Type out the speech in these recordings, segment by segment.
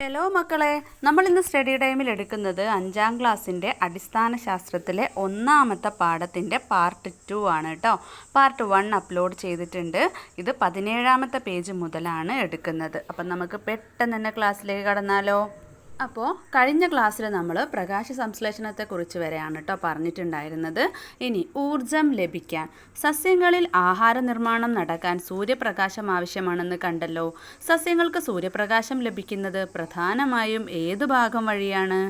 Hello മക്കളെ നമ്മൾ ഇന്ന് സ്റ്റഡി ടൈമിൽ എടുക്കുന്നത് അഞ്ചാം ക്ലാസ്സിന്റെ അടിസ്ഥാന ശാസ്ത്രത്തിലെ ഒന്നാമത്തെ പാഠത്തിന്റെ പാർട്ട് ടു ആണ് കേട്ടോ പാർട്ട് വൺ അപ്ലോഡ് ചെയ്തിട്ടുണ്ട്. ഇത് പതിനേഴാമത്തെ പേജ് മുതലാണ് എടുക്കുന്നത്. അപ്പം നമുക്ക് പെട്ടെന്ന് തന്നെ ക്ലാസ്സിലേക്ക് കടന്നാലോ? അപ്പോൾ കഴിഞ്ഞ ക്ലാസ്സിൽ നമ്മൾ പ്രകാശ സംശ്ലേഷണത്തെക്കുറിച്ച് വരെയാണ് കേട്ടോ പറഞ്ഞിട്ടുണ്ടായിരുന്നത്. ഇനി ഊർജം ലഭിക്കാൻ. സസ്യങ്ങളിൽ ആഹാര നിർമ്മാണം നടക്കാൻ സൂര്യപ്രകാശം ആവശ്യമാണെന്ന് കണ്ടല്ലോ. സസ്യങ്ങൾക്ക് സൂര്യപ്രകാശം ലഭിക്കുന്നത് പ്രധാനമായും ഏത് ഭാഗം വഴിയാണ്?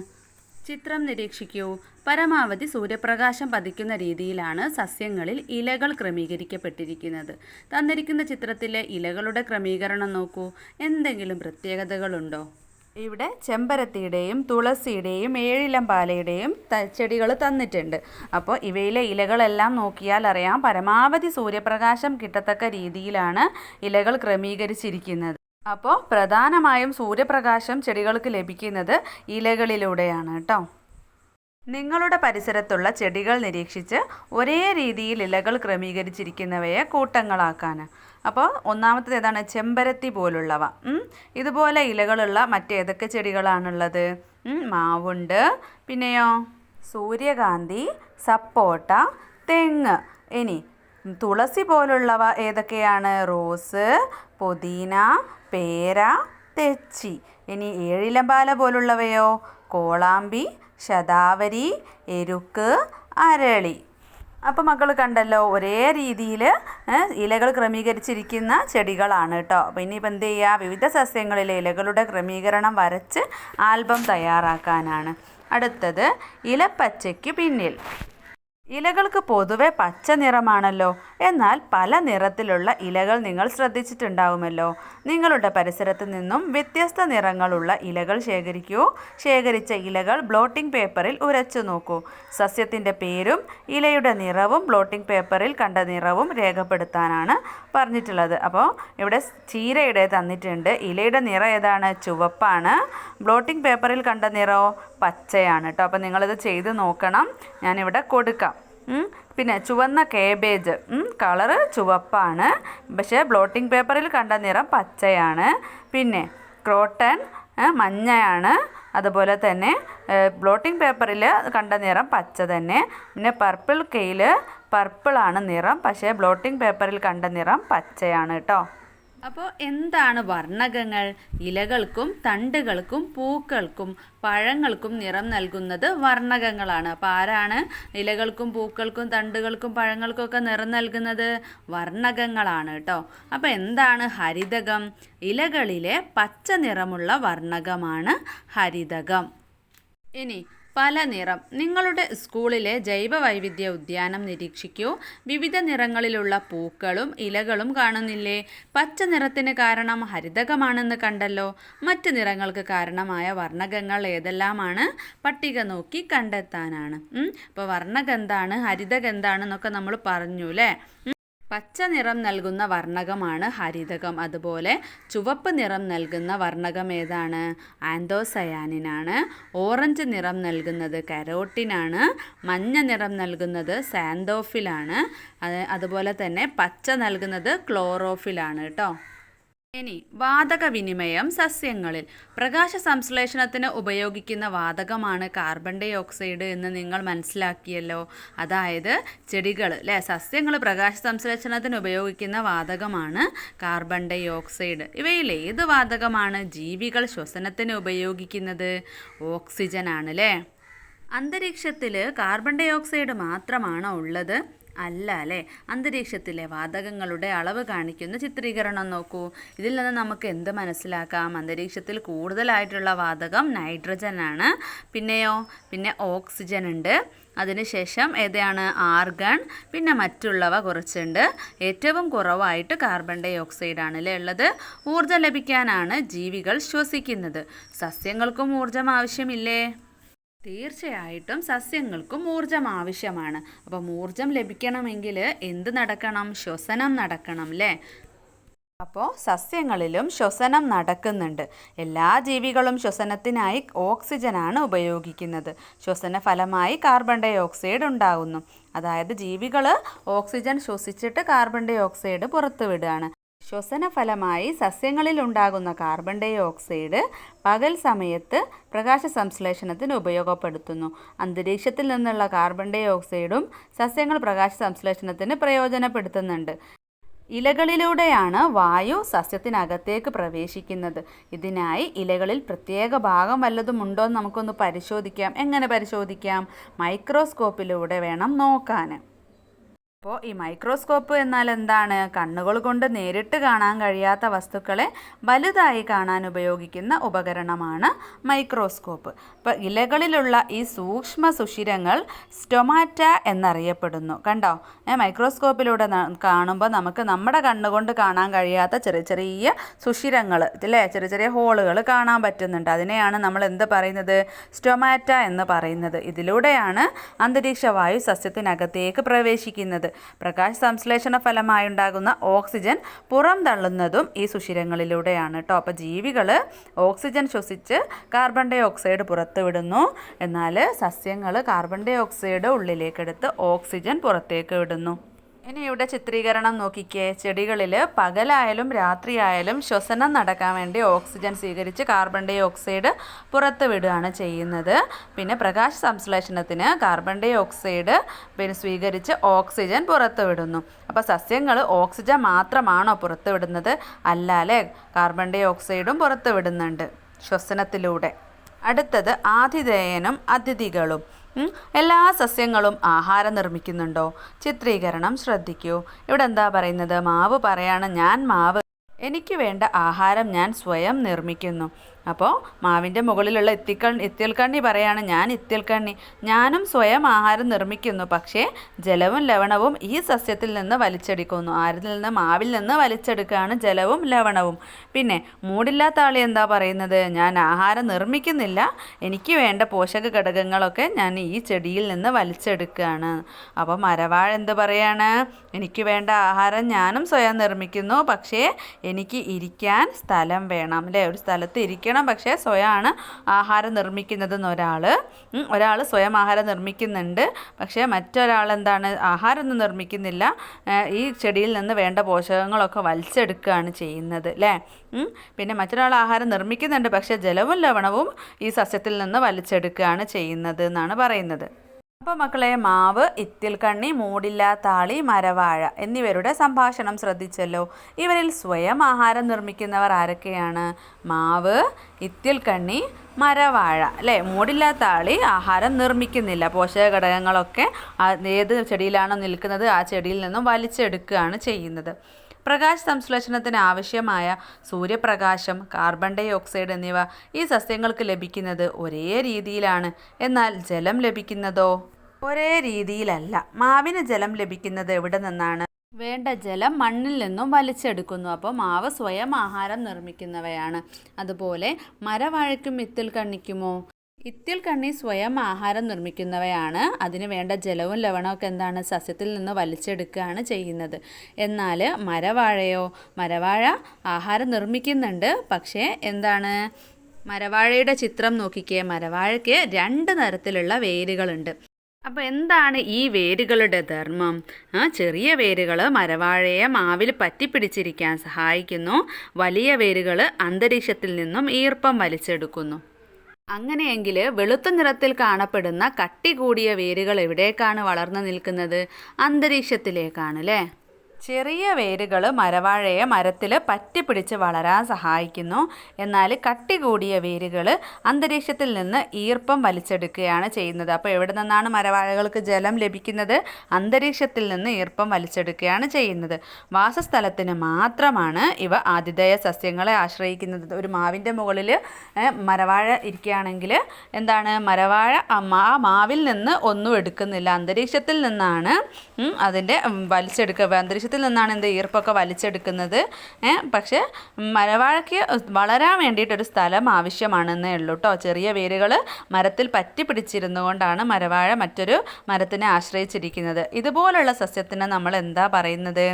ചിത്രം നിരീക്ഷിക്കൂ. പരമാവധി സൂര്യപ്രകാശം പതിക്കുന്ന രീതിയിലാണ് സസ്യങ്ങളിൽ ഇലകൾ ക്രമീകരിക്കപ്പെട്ടിരിക്കുന്നത്. തന്നിരിക്കുന്ന ചിത്രത്തിലെ ഇലകളുടെ ക്രമീകരണം നോക്കൂ. എന്തെങ്കിലും പ്രത്യേകതകളുണ്ടോ? ഇവിടെ ചെമ്പരത്തിയുടെയും തുളസിയുടെയും ഏഴിലം പാലയുടെയും ചെടികൾ തന്നിട്ടുണ്ട്. അപ്പോൾ ഇവയിലെ ഇലകളെല്ലാം നോക്കിയാൽ അറിയാം പരമാവധി സൂര്യപ്രകാശം കിട്ടത്തക്ക രീതിയിലാണ് ഇലകൾ ക്രമീകരിച്ചിരിക്കുന്നത്. അപ്പോൾ പ്രധാനമായും സൂര്യപ്രകാശം ചെടികൾക്ക് ലഭിക്കുന്നത് ഇലകളിലൂടെയാണ് കേട്ടോ. നിങ്ങളുടെ പരിസരത്തുള്ള ചെടികൾ നിരീക്ഷിച്ച് ഒരേ രീതിയിൽ ഇലകൾ ക്രമീകരിച്ചിരിക്കുന്നവയെ കൂട്ടങ്ങളാക്കാൻ അപ്പോൾ ഒന്നാമത്തത് ഏതാണ്? ചെമ്പരത്തി പോലുള്ളവ. ഇതുപോലെ ഇലകളുള്ള മറ്റേതൊക്കെ ചെടികളാണുള്ളത്? മാവുണ്ട്. പിന്നെയോ? സൂര്യകാന്തി സപ്പോട്ട തെങ്ങ്. ഇനി തുളസി പോലുള്ളവ ഏതൊക്കെയാണ്? റോസ് പുതിന പേര തെച്ചി. ഇനി ഏഴിലമ്പാല പോലുള്ളവയോ? കോളാമ്പി ശതാവരി എരുക്ക് അരളി. അപ്പോൾ മക്കൾ കണ്ടല്ലോ ഒരേ രീതിയിൽ ഇലകൾ ക്രമീകരിച്ചിരിക്കുന്ന ചെടികളാണ് കേട്ടോ. അപ്പോൾ ഇനിയിപ്പോൾ എന്ത് ചെയ്യുക വിവിധ സസ്യങ്ങളിലെ ഇലകളുടെ ക്രമീകരണം വരച്ച് ആൽബം തയ്യാറാക്കാനാണ്. അടുത്തത് ഇലപ്പച്ചയ്ക്ക് പിന്നിൽ. ഇലകൾക്ക് പൊതുവെ പച്ച നിറമാണല്ലോ. എന്നാൽ പല നിറത്തിലുള്ള ഇലകൾ നിങ്ങൾ ശ്രദ്ധിച്ചിട്ടുണ്ടാവുമല്ലോ. നിങ്ങളുടെ പരിസരത്ത് നിന്നും വ്യത്യസ്ത നിറങ്ങളുള്ള ഇലകൾ ശേഖരിക്കൂ. ശേഖരിച്ച ഇലകൾ ബ്ലോട്ടിംഗ് പേപ്പറിൽ ഉരച്ചു നോക്കൂ. സസ്യത്തിന്റെ പേരും ഇലയുടെ നിറവും ബ്ലോട്ടിംഗ് പേപ്പറിൽ കണ്ട നിറവും രേഖപ്പെടുത്താനാണ് പറഞ്ഞിട്ടുള്ളത്. അപ്പോൾ ഇവിടെ ചീരയുടെ തന്നിട്ടുണ്ട്. ഇലയുടെ നിറം ഏതാണ്? ചുവപ്പാണ്. ബ്ലോട്ടിംഗ് പേപ്പറിൽ കണ്ട നിറമോ പച്ചയാണ് കേട്ടോ അപ്പോൾ നിങ്ങളിത് ചെയ്ത് നോക്കണം. ഞാനിവിടെ കൊടുക്കാം. പിന്നെ ചുവന്ന കേബേജ് കളറ് ചുവപ്പാണ്. പക്ഷേ ബ്ലോട്ടിംഗ് പേപ്പറിൽ കണ്ട നിറം പച്ചയാണ്. പിന്നെ ക്രോട്ടൺ മഞ്ഞയാണ്. അതുപോലെ തന്നെ ബ്ലോട്ടിംഗ് പേപ്പറിൽ കണ്ട നിറം പച്ച തന്നെ. പിന്നെ പർപ്പിൾ കെയിൽ പർപ്പിളാണ് നിറം. പക്ഷേ ബ്ലോട്ടിംഗ് പേപ്പറിൽ കണ്ട നിറം പച്ചയാണ് കേട്ടോ. അപ്പോൾ എന്താണ് വർണകങ്ങൾ? ഇലകൾക്കും തണ്ടുകൾക്കും പൂക്കൾക്കും പഴങ്ങൾക്കും നിറം നൽകുന്നത് വർണകങ്ങളാണ്. അപ്പോൾ ആരാണ് ഇലകൾക്കും പൂക്കൾക്കും തണ്ടുകൾക്കും പഴങ്ങൾക്കൊക്കെ നിറം നൽകുന്നത്? വർണകങ്ങളാണ് കേട്ടോ. അപ്പോൾ എന്താണ് ഹരിതകം? ഇലകളിലെ പച്ച നിറമുള്ള വർണകമാണ് ഹരിതകം. ഇനി പല നിറം നിങ്ങളുടെ സ്കൂളിലെ ജൈവവൈവിധ്യ ഉദ്യാനം നിരീക്ഷിക്കൂ. വിവിധ നിറങ്ങളിലുള്ള പൂക്കളും ഇലകളും കാണുന്നില്ലേ? പച്ച നിറത്തിന് കാരണം ഹരിതകമാണെന്ന് കണ്ടല്ലോ. മറ്റ് നിറങ്ങൾക്ക് കാരണമായ വർണകങ്ങൾ ഏതെല്ലാമാണ്? പട്ടിക നോക്കി കണ്ടെത്താനാണ്. ഇപ്പോൾ വർണഗന്ധാണ് ഹരിതഗന്ധാണെന്നൊക്കെ നമ്മൾ പറഞ്ഞു അല്ലേ പച്ച നിറം നൽകുന്ന വർണകമാണ് ഹരിതകം. അതുപോലെ ചുവപ്പ് നിറം നൽകുന്ന വർണകം ഏതാണ്? ആൻഡോസയാനിനാണ് ഓറഞ്ച് നിറം നൽകുന്നത് കരോട്ടിനാണ്. മഞ്ഞ നിറം നൽകുന്നത് സാന്തോഫിലാണ്. അതുപോലെ തന്നെ പച്ച നൽകുന്നത് ക്ലോറോഫിലാണ് കേട്ടോ. ഇനി വാതക വിനിമയം സസ്യങ്ങളിൽ. പ്രകാശ സംശ്ലേഷണത്തിന് ഉപയോഗിക്കുന്ന വാതകമാണ് കാർബൺ ഡൈ ഓക്സൈഡ് എന്ന് നിങ്ങൾ മനസ്സിലാക്കിയല്ലോ. അതായത് ചെടികൾ അല്ലേ സസ്യങ്ങൾ പ്രകാശ സംശ്ലേഷണത്തിന് ഉപയോഗിക്കുന്ന വാതകമാണ് കാർബൺ ഡൈ ഓക്സൈഡ് ഇവയിൽ ഏത് വാതകമാണ് ജീവികൾ ശ്വസനത്തിന് ഉപയോഗിക്കുന്നത്? ഓക്സിജൻ ആണ് അല്ലേ അന്തരീക്ഷത്തിൽ കാർബൺ ഡൈ ഓക്സൈഡ് മാത്രമാണോ ഉള്ളത്? അല്ല അല്ലേ? അന്തരീക്ഷത്തിലെ വാതകങ്ങളുടെ അളവ് കാണിക്കുന്ന ചിത്രീകരണം നോക്കൂ. ഇതിൽ നിന്ന് നമുക്ക് എന്ത് മനസ്സിലാക്കാം? അന്തരീക്ഷത്തിൽ കൂടുതലായിട്ടുള്ള വാതകം നൈട്രജൻ ആണ്. പിന്നെയോ? പിന്നെ ഓക്സിജൻ ഉണ്ട്. അതിനുശേഷം ഏതാണ്? ആർഗൺ പിന്നെ മറ്റുള്ളവ കുറച്ചുണ്ട്. ഏറ്റവും കുറവായിട്ട് കാർബൺ ഡൈ ഓക്സൈഡ് ആണ് അല്ലേ ഉള്ളത്? ഊർജം ലഭിക്കാനാണ് ജീവികൾ ശ്വസിക്കുന്നത്. സസ്യങ്ങൾക്കും ഊർജം ആവശ്യമില്ലേ? തീർച്ചയായിട്ടും സസ്യങ്ങൾക്കും ഊർജം ആവശ്യമാണ്. അപ്പം ഊർജം ലഭിക്കണമെങ്കിൽ എന്ത് നടക്കണം? ശ്വസനം നടക്കണം അല്ലേ അപ്പോൾ സസ്യങ്ങളിലും ശ്വസനം നടക്കുന്നുണ്ട്. എല്ലാ ജീവികളും ശ്വസനത്തിനായി ഓക്സിജനാണ് ഉപയോഗിക്കുന്നത്. ശ്വസന ഫലമായി കാർബൺ ഡൈ ഓക്സൈഡ് ഉണ്ടാകുന്നു. അതായത് ജീവികൾ ഓക്സിജൻ ശ്വസിച്ചിട്ട് കാർബൺ ഡൈ ഓക്സൈഡ് പുറത്തുവിടുകയാണ്. ശ്വസനഫലമായി സസ്യങ്ങളിൽ ഉണ്ടാകുന്ന കാർബൺ ഡൈ ഓക്സൈഡ് പകൽ സമയത്ത് പ്രകാശ സംശ്ലേഷണത്തിന് ഉപയോഗപ്പെടുത്തുന്നു. അന്തരീക്ഷത്തിൽ നിന്നുള്ള കാർബൺ ഡൈ ഓക്സൈഡും സസ്യങ്ങൾ പ്രകാശ സംശ്ലേഷണത്തിന് പ്രയോജനപ്പെടുത്തുന്നുണ്ട്. ഇലകളിലൂടെയാണ് വായു സസ്യത്തിനകത്തേക്ക് പ്രവേശിക്കുന്നത്. ഇതിനായി ഇലകളിൽ പ്രത്യേക ഭാഗം വല്ലതും ഉണ്ടോ എന്ന് നമുക്കൊന്ന് പരിശോധിക്കാം. എങ്ങനെ പരിശോധിക്കാം? മൈക്രോസ്കോപ്പിലൂടെ വേണം നോക്കാൻ. അപ്പോൾ ഈ മൈക്രോസ്കോപ്പ് എന്നാൽ എന്താണ്? കണ്ണുകൾ കൊണ്ട് നേരിട്ട് കാണാൻ കഴിയാത്ത വസ്തുക്കളെ വലുതായി കാണാൻ ഉപയോഗിക്കുന്ന ഉപകരണമാണ് മൈക്രോസ്കോപ്പ്. അപ്പോൾ ഇലകളിലുള്ള ഈ സൂക്ഷ്മ സുഷിരങ്ങൾ സ്റ്റൊമാറ്റ എന്നറിയപ്പെടുന്നു. കണ്ടോ? മൈക്രോസ്കോപ്പിലൂടെ കാണുമ്പോൾ നമുക്ക് നമ്മുടെ കണ്ണുകൊണ്ട് കാണാൻ കഴിയാത്ത ചെറിയ ചെറിയ സുഷിരങ്ങൾ അല്ലേ ചെറിയ ചെറിയ ഹോളുകൾ കാണാൻ പറ്റുന്നുണ്ട്. അതിനെയാണ് നമ്മൾ എന്ത് പറയുന്നത്? സ്റ്റൊമാറ്റ എന്ന് പറയുന്നത്. ഇതിലൂടെയാണ് അന്തരീക്ഷ വായു സസ്യത്തിനകത്തേക്ക് പ്രവേശിക്കുന്നത്. പ്രകാശ സംശ്ലേഷണ ഫലമായി ഉണ്ടാകുന്ന ഓക്സിജൻ പുറം തള്ളുന്നതും ഈ സുഷിരങ്ങളിലൂടെയാണ് കേട്ടോ അപ്പോൾ ജീവികൾ ഓക്സിജൻ ശ്വസിച്ച് കാർബൺ ഡൈ ഓക്സൈഡ് പുറത്തുവിടുന്നു. എന്നാൽ സസ്യങ്ങൾ കാർബൺ ഡൈ ഓക്സൈഡ് ഉള്ളിലേക്കെടുത്ത് ഓക്സിജൻ പുറത്തേക്ക് വിടുന്നു. ഇനി ഇവിടെ ചിത്രീകരണം നോക്കിക്കേ. ചെടികളിൽ പകലായാലും രാത്രിയായാലും ശ്വസനം നടക്കാൻ വേണ്ടി ഓക്സിജൻ സ്വീകരിച്ച് കാർബൺ ഡൈ ഓക്സൈഡ് പുറത്ത് വിടുകയാണ് ചെയ്യുന്നത്. പിന്നെ പ്രകാശ സംശ്ലേഷണത്തിന് കാർബൺ ഡൈ ഓക്സൈഡ് പിന്നെ സ്വീകരിച്ച് ഓക്സിജൻ പുറത്ത് വിടുന്നു. അപ്പോൾ സസ്യങ്ങൾ ഓക്സിജൻ മാത്രമാണോ പുറത്ത് വിടുന്നത്? അല്ല അല്ലേ കാർബൺ ഡൈ ഓക്സൈഡും പുറത്ത് വിടുന്നുണ്ട് ശ്വസനത്തിലൂടെ. അടുത്തത് ആതിഥേയനും അതിഥികളും. എല്ലാ സസ്യങ്ങളും ആഹാരം നിർമ്മിക്കുന്നുണ്ടോ? ചിത്രീകരണം ശ്രദ്ധിക്കൂ. ഇവിടെ എന്താ പറയുന്നത്? മാവ് പറയാണ് ഞാൻ മാവ്. എനിക്ക് വേണ്ട ആഹാരം ഞാൻ സ്വയം നിർമ്മിക്കുന്നു. അപ്പോൾ മാവിന്റെ മുകളിലുള്ള ഇത്തിക്കൺ ഇത്തിൽക്കണ്ണി പറയാണ് ഞാൻ ഇത്തിൽക്കണ്ണി. ഞാനും സ്വയം ആഹാരം നിർമ്മിക്കുന്നു പക്ഷേ ജലവും ലവണവും ഈ സസ്യത്തിൽ നിന്ന് വലിച്ചെടുക്കുന്നു. ആരിൽ നിന്ന് മാവിൽ നിന്ന് വലിച്ചെടുക്കുകയാണ് ജലവും ലവണവും. പിന്നെ മൂടില്ലാത്ത ആളി എന്താ പറയുന്നത്? ഞാൻ ആഹാരം നിർമ്മിക്കുന്നില്ല. എനിക്ക് വേണ്ട പോഷക ഘടകങ്ങളൊക്കെ ഞാൻ ഈ ചെടിയിൽ നിന്ന് വലിച്ചെടുക്കുകയാണ്. അപ്പോൾ മരവാഴ എന്ത് പറയാണ്? എനിക്ക് വേണ്ട ആഹാരം ഞാനും സ്വയം നിർമ്മിക്കുന്നു പക്ഷേ എനിക്ക് ഇരിക്കാൻ സ്ഥലം വേണം. അല്ലേ? ഒരു സ്ഥലത്ത് ഇരിക്കണം പക്ഷേ സ്വയമാണ് ആഹാരം നിർമ്മിക്കുന്നതെന്ന് ഒരാൾ ഒരാൾ സ്വയം ആഹാരം നിർമ്മിക്കുന്നുണ്ട്. പക്ഷേ മറ്റൊരാൾ എന്താണ് ആഹാരമൊന്നും നിർമ്മിക്കുന്നില്ല. ഈ ചെടിയിൽ നിന്ന് വേണ്ട പോഷകങ്ങളൊക്കെ വലിച്ചെടുക്കുകയാണ് ചെയ്യുന്നത് അല്ലേ പിന്നെ മറ്റൊരാൾ ആഹാരം നിർമ്മിക്കുന്നുണ്ട്. പക്ഷേ ജലവും ലവണവും ഈ സസ്യത്തിൽ നിന്ന് വലിച്ചെടുക്കുകയാണ് ചെയ്യുന്നത് എന്നാണ് പറയുന്നത്. അപ്പോൾ മക്കളെ മാവ് ഇത്തിൽക്കണ്ണി താളി മരവാഴ എന്നിവരുടെ സംഭാഷണം ശ്രദ്ധിച്ചല്ലോ. ഇവരിൽ സ്വയം ആഹാരം നിർമ്മിക്കുന്നവർ ആരൊക്കെയാണ്? മാവ് ഇത്തിൽക്കണ്ണി മരവാഴ അല്ലേ? മൂടില്ലാത്താളി ആഹാരം നിർമ്മിക്കുന്നില്ല. പോഷക ഘടകങ്ങളൊക്കെ ഏത് ചെടിയിലാണോ നിൽക്കുന്നത് ആ ചെടിയിൽ നിന്നും വലിച്ചെടുക്കുകയാണ് ചെയ്യുന്നത്. പ്രകാശ സംശ്ലേഷണത്തിന് ആവശ്യമായ സൂര്യപ്രകാശം കാർബൺ ഡൈ ഓക്സൈഡ് എന്നിവ ഈ സസ്യങ്ങൾക്ക് ലഭിക്കുന്നത് ഒരേ രീതിയിലാണ്. എന്നാൽ ജലം ലഭിക്കുന്നതോ? ഒരേ രീതിയിലല്ല. മാവിന് ജലം ലഭിക്കുന്നത് എവിടെ നിന്നാണ്? വേണ്ട ജലം മണ്ണിൽ നിന്നും വലിച്ചെടുക്കുന്നു. അപ്പോൾ മാവ് സ്വയം ആഹാരം നിർമ്മിക്കുന്നവയാണ്. അതുപോലെ മരവാഴയ്ക്കും വിത്തിൽ കണ്ണിക്കുമോ? ഇത്തിൽ കണ്ണി സ്വയം ആഹാരം നിർമ്മിക്കുന്നവയാണ്. അതിന് വേണ്ട ജലവും ലവണമൊക്കെ എന്താണ്? സസ്യത്തിൽ നിന്ന് വലിച്ചെടുക്കുകയാണ് ചെയ്യുന്നത്. എന്നാൽ മരവാഴയോ മരവാഴ ആഹാരം നിർമ്മിക്കുന്നുണ്ട്. പക്ഷേ എന്താണ്? മരവാഴയുടെ ചിത്രം നോക്കിക്കേ. മരവാഴയ്ക്ക് രണ്ട് തരത്തിലുള്ള വേരുകളുണ്ട്. അപ്പോൾ എന്താണ് ഈ വേരുകളുടെ ധർമ്മം? ചെറിയ വേരുകൾ മരവാഴയെ മാവിൽ പറ്റിപ്പിടിച്ചിരിക്കാൻ സഹായിക്കുന്നു. വലിയ വേരുകൾ അന്തരീക്ഷത്തിൽ നിന്നും ഈർപ്പം വലിച്ചെടുക്കുന്നു. അങ്ങനെയെങ്കിൽ വെളുത്ത നിറത്തിൽ കാണപ്പെടുന്ന കട്ടി കൂടിയ വേരുകൾ എവിടേക്കാണ് വളർന്നു നിൽക്കുന്നത്? അന്തരീക്ഷത്തിലേക്കാണ് അല്ലേ? ചെറിയ വേരുകൾ മരവാഴയെ മരത്തിൽ പറ്റിപ്പിടിച്ച് വളരാൻ സഹായിക്കുന്നു. എന്നാൽ കട്ടി കൂടിയ വേരുകൾ അന്തരീക്ഷത്തിൽ നിന്ന് ഈർപ്പം വലിച്ചെടുക്കുകയാണ് ചെയ്യുന്നത്. അപ്പോൾ എവിടെ നിന്നാണ് മരവാഴകൾക്ക് ജലം ലഭിക്കുന്നത്? അന്തരീക്ഷത്തിൽ നിന്ന് ഈർപ്പം വലിച്ചെടുക്കുകയാണ് ചെയ്യുന്നത്. വാസസ്ഥലത്തിന് മാത്രമാണ് ഇവ ആതിഥേയ സസ്യങ്ങളെ ആശ്രയിക്കുന്നത്. ഒരു മാവിന്റെ മുകളിൽ മരവാഴ ഇരിക്കുകയാണെങ്കിൽ എന്താണ്? മരവാഴ ആ മാവിൽ നിന്ന് ഒന്നും എടുക്കുന്നില്ല. അന്തരീക്ഷത്തിൽ നിന്നാണ് അതിന്റെ വലിച്ചെടുക്കുക. വലിച്ചെടുക്കുക അന്തരീക്ഷത്തിൽ നിന്നാണ് എന്ത് ഈർപ്പൊക്കെ വലിച്ചെടുക്കുന്നത്. ഏഹ് പക്ഷേ മരവാഴയ്ക്ക് വളരാൻ വേണ്ടിയിട്ടൊരു സ്ഥലം ആവശ്യമാണെന്നേ ഉള്ളൂ കേട്ടോ ചെറിയ വേരുകൾ മരത്തിൽ പറ്റി പിടിച്ചിരുന്നു കൊണ്ടാണ് മരവാഴ മറ്റൊരു മരത്തിനെ ആശ്രയിച്ചിരിക്കുന്നത്. ഇതുപോലുള്ള സസ്യത്തിന് നമ്മൾ എന്താ പറയുന്നത്?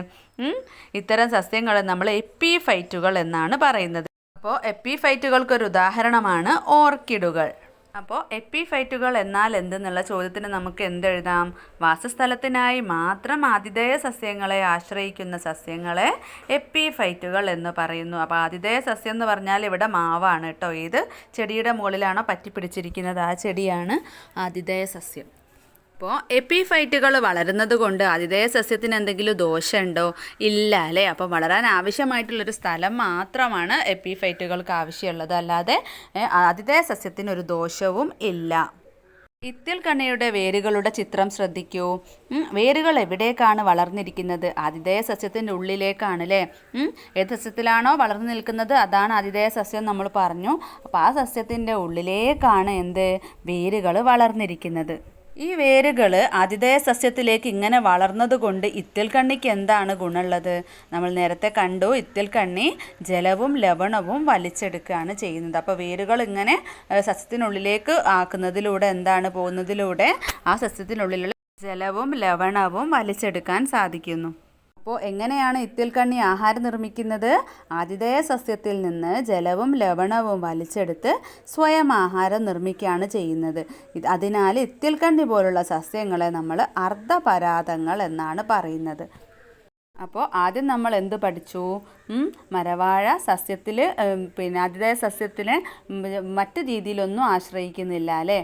ഇത്തരം സസ്യങ്ങൾ നമ്മൾ എപ്പിഫൈറ്റുകൾ എന്നാണ് പറയുന്നത്. അപ്പോൾ എപ്പിഫൈറ്റുകൾക്കൊരു ഉദാഹരണമാണ് ഓർക്കിഡുകൾ. അപ്പോൾ എപ്പിഫൈറ്റുകൾ എന്നാൽ എന്തെന്നുള്ള ചോദ്യത്തിന് നമുക്ക് എന്തെഴുതാം? വാസസ്ഥലത്തിനായി മാത്രം ആതിഥേയ സസ്യങ്ങളെ ആശ്രയിക്കുന്ന സസ്യങ്ങളെ എപ്പിഫൈറ്റുകൾ എന്ന് പറയുന്നു. അപ്പോൾ ആതിഥേയ സസ്യം എന്ന് പറഞ്ഞാൽ ഇവിടെ മാവാണ് കേട്ടോ. ഏത് ചെടിയുടെ മുകളിലാണോ പറ്റിപ്പിടിച്ചിരിക്കുന്നത് ആ ചെടിയാണ് ആതിഥേയ സസ്യം. അപ്പോൾ എപ്പിഫൈറ്റുകൾ വളരുന്നത് കൊണ്ട് അതിഥേയ സസ്യത്തിന് എന്തെങ്കിലും ദോഷമുണ്ടോ? ഇല്ല അല്ലേ? അപ്പോൾ വളരാൻ ആവശ്യമായിട്ടുള്ളൊരു സ്ഥലം മാത്രമാണ് എപ്പിഫൈറ്റുകൾക്ക് ആവശ്യമുള്ളത്. അല്ലാതെ അതിഥേയ സസ്യത്തിന് ഒരു ദോഷവും ഇല്ല. ഇത്തിൽ കണ്ണയുടെ വേരുകളുടെ ചിത്രം ശ്രദ്ധിക്കൂ. വേരുകൾ എവിടേക്കാണ് വളർന്നിരിക്കുന്നത്? ആതിഥേയ സസ്യത്തിന്റെ ഉള്ളിലേക്കാണ് അല്ലേ? ഏത് സസ്യത്തിലാണോ വളർന്നു നിൽക്കുന്നത്? അതാണ് ആതിഥേയ സസ്യം നമ്മൾ പറഞ്ഞു. അപ്പോൾ ആ സസ്യത്തിന്റെ ഉള്ളിലേക്കാണ് എന്ത്? വേരുകൾ വളർന്നിരിക്കുന്നത്. ഈ വേരുകൾ ആതിഥേയ സസ്യത്തിലേക്ക് ഇങ്ങനെ വളർന്നതുകൊണ്ട് ഇത്തിൽ കണ്ണിക്ക് എന്താണ് ഗുണമുള്ളത്? നമ്മൾ നേരത്തെ കണ്ടു ഇത്തിൽ കണ്ണി ജലവും ലവണവും വലിച്ചെടുക്കുകയാണ് ചെയ്യുന്നത്. അപ്പോൾ വേരുകൾ ഇങ്ങനെ സസ്യത്തിനുള്ളിലേക്ക് ആക്കുന്നതിലൂടെ എന്താണ് പോകുന്നതിലൂടെ ആ സസ്യത്തിനുള്ളിലുള്ള ജലവും ലവണവും വലിച്ചെടുക്കാൻ സാധിക്കുന്നു. അപ്പോൾ എങ്ങനെയാണ് ഇത്തിൽ കണ്ണി ആഹാരം നിർമ്മിക്കുന്നത്? ആതിഥേയ സസ്യത്തിൽ നിന്ന് ജലവും ലവണവും വലിച്ചെടുത്ത് സ്വയം ആഹാരം നിർമ്മിക്കുകയാണ് ചെയ്യുന്നത്. അതിനാൽ ഇത്തിൽ കണ്ണി പോലുള്ള സസ്യങ്ങളെ നമ്മൾ അർദ്ധപരാതങ്ങൾ എന്നാണ് പറയുന്നത്. അപ്പോൾ ആദ്യം നമ്മൾ എന്ത് പഠിച്ചു? മരവാഴ സസ്യത്തിൽ പിന്നെ ആതിഥേയ സസ്യത്തിനെ മറ്റു രീതിയിലൊന്നും ആശ്രയിക്കുന്നില്ല അല്ലേ?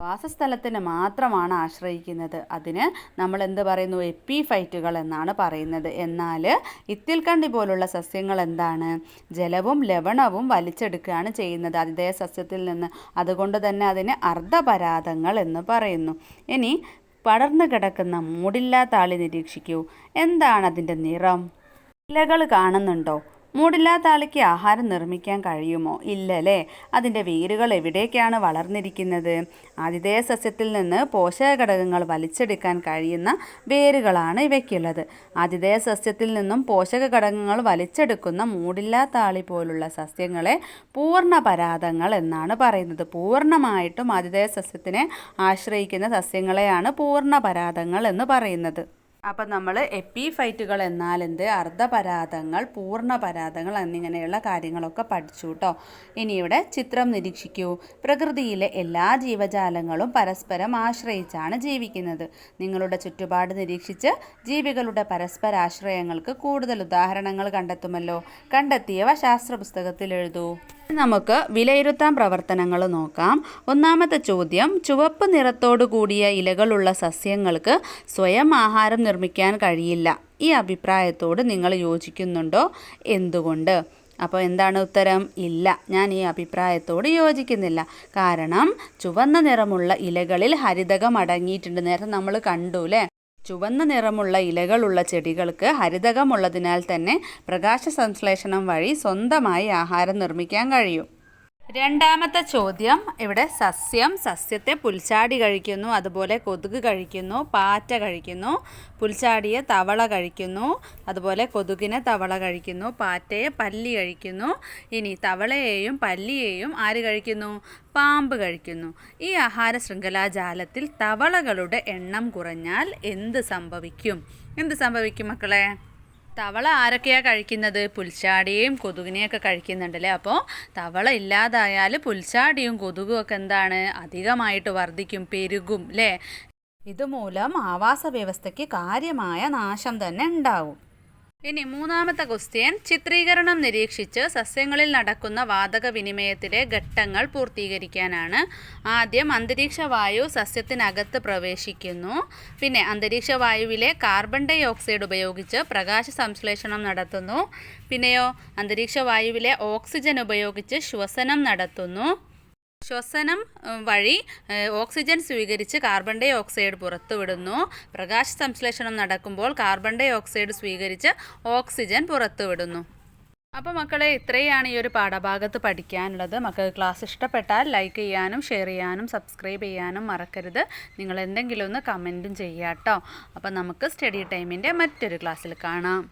വാസസ്ഥലത്തിന് മാത്രമാണ് ആശ്രയിക്കുന്നത്. അതിന് നമ്മൾ എന്ത് പറയുന്നു? എപ്പിഫൈറ്റുകൾ എന്നാണ് പറയുന്നത്. എന്നാൽ ഇത്തിൽക്കണ്ടി പോലുള്ള സസ്യങ്ങൾ എന്താണ്? ജലവും ലവണവും വലിച്ചെടുക്കുകയാണ് ചെയ്യുന്നത്. അതിഥേയ സസ്യത്തിൽ നിന്ന് അതുകൊണ്ട് തന്നെ അതിന് അർദ്ധപരാതങ്ങൾ എന്ന് പറയുന്നു. ഇനി പടർന്നു കിടക്കുന്ന മൂടില്ലാ താളി നിരീക്ഷിക്കൂ. എന്താണ് അതിന്റെ നിറം? ഇലകൾ കാണുന്നുണ്ടോ? മൂടില്ലാത്താളിക്ക് ആഹാരം നിർമ്മിക്കാൻ കഴിയുമോ? ഇല്ലല്ലേ. അതിന്റെ വേരുകൾ എവിടേക്കാണ് വളർന്നിരിക്കുന്നത്? ആതിഥേയ സസ്യത്തിൽ നിന്ന് പോഷക ഘടകങ്ങൾ വലിച്ചെടുക്കാൻ കഴിയുന്ന വേരുകളാണ് ഇവയ്ക്കുള്ളത്. ആതിഥേയ സസ്യത്തിൽ നിന്നും പോഷക ഘടകങ്ങൾ വലിച്ചെടുക്കുന്ന മൂടില്ലാത്ത ആളി പോലുള്ള സസ്യങ്ങളെ പൂർണ പരാതങ്ങൾ എന്നാണ് പറയുന്നത്. പൂർണമായിട്ടും ആതിഥേയ സസ്യത്തിനെ ആശ്രയിക്കുന്ന സസ്യങ്ങളെയാണ് പൂർണ പരാതങ്ങൾ എന്ന് പറയുന്നത്. അപ്പം നമ്മൾ എപ്പിഫൈറ്റുകൾ എന്നാൽ എന്ത്? അർദ്ധപരാതങ്ങൾ പൂർണപരാതങ്ങൾ എന്നിങ്ങനെയുള്ള കാര്യങ്ങളൊക്കെ പഠിച്ചു കേട്ടോ ഇനി ഇവിടെ ചിത്രം നിരീക്ഷിക്കൂ. പ്രകൃതിയിലെ എല്ലാ ജീവജാലങ്ങളും പരസ്പരം ആശ്രയിച്ചാണ് ജീവിക്കുന്നത്. നിങ്ങളുടെ ചുറ്റുപാട് നിരീക്ഷിച്ച് ജീവികളുടെ പരസ്പരാശ്രയങ്ങൾക്ക് കൂടുതൽ ഉദാഹരണങ്ങൾ കണ്ടെത്തുമല്ലോ. കണ്ടെത്തിയവ ശാസ്ത്ര പുസ്തകത്തിൽ എഴുതൂ. നമുക്ക് വിലയിരുത്താൻ പ്രവർത്തനങ്ങൾ നോക്കാം. ഒന്നാമത്തെ ചോദ്യം ചുവപ്പ് നിറത്തോടു കൂടിയ ഇലകളുള്ള സസ്യങ്ങൾക്ക് സ്വയം ആഹാരം നിർമ്മിക്കാൻ കഴിയില്ല. ഈ അഭിപ്രായത്തോട് നിങ്ങൾ യോജിക്കുന്നുണ്ടോ? എന്തുകൊണ്ട്? അപ്പോൾ എന്താണ് ഉത്തരം? ഇല്ല. ഞാൻ ഈ അഭിപ്രായത്തോട് യോജിക്കുന്നില്ല. കാരണം ചുവന്ന നിറമുള്ള ഇലകളിൽ ഹരിതകം അടങ്ങിയിട്ടുണ്ട്. നേരത്തെ നമ്മൾ കണ്ടു അല്ലേ? ചുവന്ന നിറമുള്ള ഇലകളുള്ള ചെടികൾക്ക് ഹരിതകമുള്ളതിനാൽ തന്നെ പ്രകാശ സംശ്ലേഷണം വഴി സ്വന്തമായി ആഹാരം നിർമ്മിക്കാൻ കഴിയും. രണ്ടാമത്തെ ചോദ്യം. ഇവിടെ സസ്യം സസ്യത്തെ പുൽച്ചാടി കഴിക്കുന്നു. അതുപോലെ കൊതുക് കഴിക്കുന്നു പാറ്റ കഴിക്കുന്നു പുൽച്ചാടിയെ തവള കഴിക്കുന്നു അതുപോലെ കൊതുകിനെ തവള കഴിക്കുന്നു പാറ്റയെ പല്ലി കഴിക്കുന്നു. ഇനി തവളയെയും പല്ലിയെയും ആര് കഴിക്കുന്നു? പാമ്പ് കഴിക്കുന്നു. ഈ ആഹാര ശൃംഖലാജാലത്തിൽ തവളകളുടെ എണ്ണം കുറഞ്ഞാൽ എന്ത് സംഭവിക്കും? എന്ത് സംഭവിക്കും മക്കളെ? തവള ആരൊക്കെയാണ് കഴിക്കുന്നത്? പുൽച്ചാടിയെയും കൊതുകിനെയൊക്കെ കഴിക്കുന്നുണ്ടല്ലേ? അപ്പോൾ തവള ഇല്ലാതായാൽ പുൽച്ചാടിയും കൊതുകും ഒക്കെ എന്താണ്? അധികമായിട്ട് വർദ്ധിക്കും പെരുകും അല്ലേ ഇതുമൂലം ആവാസ വ്യവസ്ഥയ്ക്ക് കാര്യമായ നാശം തന്നെ ഉണ്ടാവും. ഇനി മൂന്നാമത്തെ ക്വസ്റ്റ്യൻ. ചിത്രീകരണം നിരീക്ഷിച്ച് സസ്യങ്ങളിൽ നടക്കുന്ന വാതക വിനിമയത്തിലെ ഘട്ടങ്ങൾ പൂർത്തീകരിക്കാനാണ്. ആദ്യം അന്തരീക്ഷ വായു സസ്യത്തിനകത്ത് പ്രവേശിക്കുന്നു. പിന്നെ അന്തരീക്ഷ വായുവിലെ കാർബൺ ഡൈ ഓക്സൈഡ് ഉപയോഗിച്ച് പ്രകാശ സംശ്ലേഷണം നടത്തുന്നു. പിന്നെയോ അന്തരീക്ഷ വായുവിലെ ഓക്സിജൻ ഉപയോഗിച്ച് ശ്വസനം നടത്തുന്നു. ശ്വസനം വഴി ഓക്സിജൻ സ്വീകരിച്ച് കാർബൺ ഡൈ ഓക്സൈഡ് പുറത്തുവിടുന്നു. പ്രകാശ സംശ്ലേഷണം നടക്കുമ്പോൾ കാർബൺ ഡൈ ഓക്സൈഡ് സ്വീകരിച്ച് ഓക്സിജൻ പുറത്തുവിടുന്നു. അപ്പോൾ മക്കളെ ഇത്രയാണ് ഈ ഒരു പാഠഭാഗത്ത് പഠിക്കാനുള്ളത്. മക്കൾക്ക് ക്ലാസ് ഇഷ്ടപ്പെട്ടാൽ ലൈക്ക് ചെയ്യാനും ഷെയർ ചെയ്യാനും സബ്സ്ക്രൈബ് ചെയ്യാനും മറക്കരുത്. നിങ്ങൾ എന്തെങ്കിലും ഒന്ന് കമന്റും ചെയ്യാട്ടോ. അപ്പോൾ നമുക്ക് സ്റ്റഡി ടൈമിന്റെ മറ്റൊരു ക്ലാസ്സിൽ കാണാം.